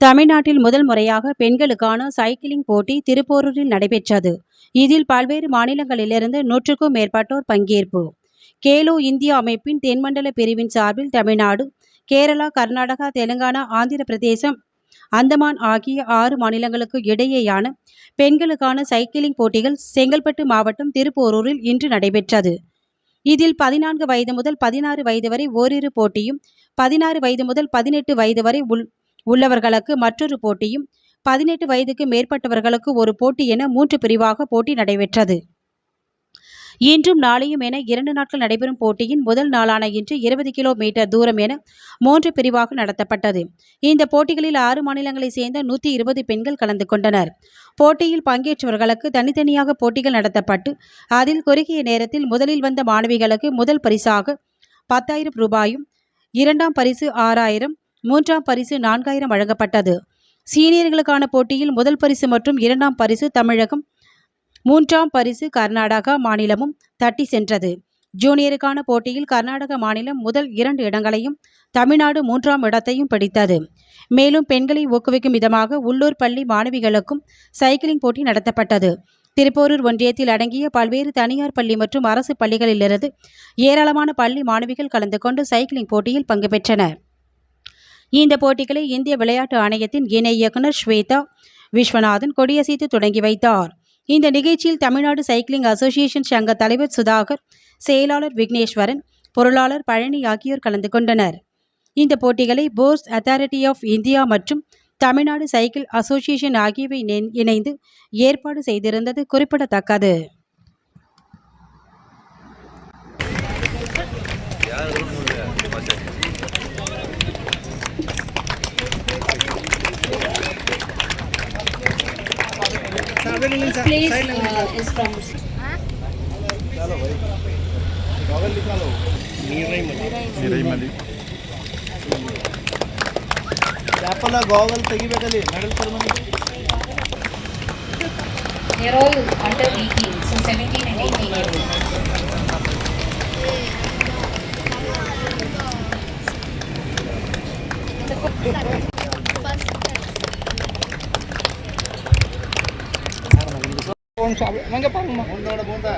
தமிழ்நாட்டில் முதல் முறையாக பெண்களுக்கான சைக்கிளிங் போட்டி திருப்போரூரில் நடைபெற்றது. இதில் பல்வேறு மாநிலங்களிலிருந்து நூற்றுக்கும் மேற்பட்டோர் பங்கேற்பு. கேலோ இந்தியா அமைப்பின் தென்மண்டல பிரிவின் சார்பில் தமிழ்நாடு கேரளா கர்நாடகா தெலுங்கானா ஆந்திர பிரதேசம் அந்தமான் ஆகிய ஆறு மாநிலங்களுக்கு இடையேயான பெண்களுக்கான சைக்கிளிங் போட்டிகள் செங்கல்பட்டு மாவட்டம் திருப்போரூரில் இன்று நடைபெற்றது. இதில் பதினான்கு வயது முதல் பதினாறு வயது வரை ஓரிரு போட்டியும் பதினாறு வயது முதல் பதினெட்டு வயது வரை உள் உள்ளவர்களுக்கு மற்றொரு போட்டியும் பதினெட்டு வயதுக்கு மேற்பட்டவர்களுக்கு ஒரு போட்டி என மூன்று பிரிவாக போட்டி நடைபெற்றது. இன்றும் நாளையும் என இரண்டு நாட்கள் நடைபெறும் போட்டியின் முதல் நாளான இன்று இருபது கிலோமீட்டர் தூரம் என மூன்று பிரிவாக நடத்தப்பட்டது. இந்த போட்டிகளில் ஆறு மாநிலங்களைச் சேர்ந்த நூற்றி இருபது பெண்கள் கலந்து கொண்டனர். போட்டியில் பங்கேற்றவர்களுக்கு தனித்தனியாக போட்டிகள் நடத்தப்பட்டு அதில் குறுகிய நேரத்தில் முதலில் வந்த மாணவிகளுக்கு முதல் பரிசாக பத்தாயிரம் ரூபாயும் இரண்டாம் பரிசு ஆறாயிரம் மூன்றாம் பரிசு நான்காயிரம் வழங்கப்பட்டது. சீனியர்களுக்கான போட்டியில் முதல் பரிசு மற்றும் இரண்டாம் பரிசு தமிழகம் மூன்றாம் பரிசு கர்நாடகா மாநிலமும் தட்டி சென்றது. ஜூனியருக்கான போட்டியில் கர்நாடக மாநிலம் முதல் இரண்டு இடங்களையும் தமிழ்நாடு மூன்றாம் இடத்தையும் பிடித்தது. மேலும் பெண்களை ஊக்குவிக்கும் விதமாக உள்ளூர் பள்ளி மாணவிகளுக்கும் சைக்கிளிங் போட்டி நடத்தப்பட்டது. திருப்போரூர் ஒன்றியத்தில் அடங்கிய பல்வேறு தனியார் பள்ளி மற்றும் அரசு பள்ளிகளிலிருந்து ஏராளமான பள்ளி மாணவிகள் கலந்து கொண்டு சைக்கிளிங் போட்டியில் பங்கு பெற்றனர். இந்த போட்டிகளை இந்திய விளையாட்டு ஆணையத்தின் இணை இயக்குனர் ஸ்வேதா விஸ்வநாதன் கொடியசைத்து தொடங்கி வைத்தார். இந்த நிகழ்ச்சியில் தமிழ்நாடு சைக்கிளிங் அசோசியேஷன் சங்க தலைவர் சுதாகர் செயலாளர் விக்னேஸ்வரன் பொருளாளர் பழனி ஆகியோர் கலந்து கொண்டனர். இந்த போட்டிகளை போர்ஸ் அத்தாரிட்டி ஆஃப் இந்தியா மற்றும் தமிழ்நாடு சைக்கிள் அசோசியேஷன் ஆகியவை இணைந்து ஏற்பாடு செய்திருந்தது குறிப்பிடத்தக்கது. place uh, is from. చేపల గోగలు తెగిపెట్టాలి మెడల్ పడమని They're all under 18, so 17 and 18 years old. One சாப்பிடு வாங்க பாருங்கம்மா போண்டோட bonda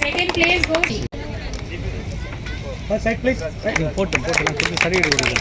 Second place. Side please போட்டு போட்டு சரி விடுவோம்